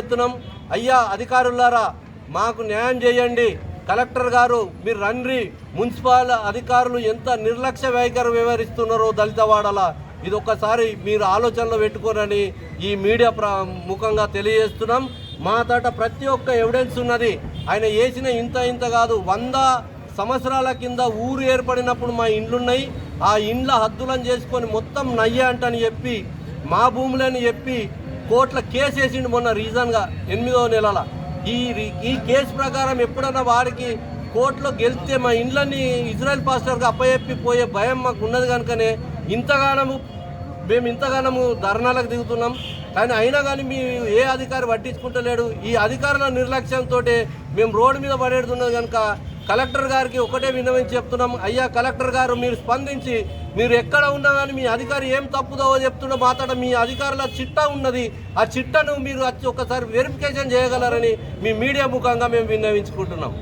ఎత్తున్నాం అయ్యా అధికారులారా మాకు న్యాయం చేయండి. కలెక్టర్ గారు మీరు రండి. మున్సిపల్ అధికారులు ఎంత నిర్లక్ష్య వైఖరి వ్యవహరిస్తున్నారో దళితవాడల ఇది ఒక్కసారి మీరు ఆలోచనలో పెట్టుకోనని ఈ మీడియా ప్ర ముఖంగా తెలియజేస్తున్నాం. మా తట ప్రతి ఒక్క ఎవిడెన్స్ ఉన్నది. ఆయన వేసిన ఇంత ఇంత కాదు. వంద సంవత్సరాల కింద ఊరు ఏర్పడినప్పుడు మా ఇండ్లున్నాయి. ఆ ఇండ్ల హద్దులను చేసుకొని మొత్తం నయ్య అంటని చెప్పి మా భూములని చెప్పి కోట్ల కేసు వేసిండు మొన్న రీజన్గా ఎనిమిదో నెలల. ఈ ఈ కేసు ప్రకారం ఎప్పుడన్నా వారికి కోర్టులో గెలిస్తే మా ఇండ్లని ఇజ్రాయెల్ పాస్టర్కి అప్పచెప్పి పోయే భయం మాకు ఉన్నది కనుకనే ఇంతగానము మేము ఇంతగానము ధర్నాలకు దిగుతున్నాం. కానీ అయినా కానీ మీ ఏ అధికారి పట్టించుకుంటలేడు. ఈ అధికారుల నిర్లక్ష్యంతో మేము రోడ్డు మీద పడేడుతున్నది కనుక కలెక్టర్ గారికి ఒకటే విన్నవించి చెప్తున్నాం. అయ్యా కలెక్టర్ గారు మీరు స్పందించి మీరు ఎక్కడ ఉన్నా కానీ మీ అధికారి ఏం తప్పుదో చెప్తుండో మాట్లాడ మీ అధికారుల చిట్టా ఉన్నది. ఆ చిట్టను మీరు వచ్చి ఒకసారి వెరిఫికేషన్ చేయగలరని మీ మీడియా ముఖంగా మేము విన్నవించుకుంటున్నాం.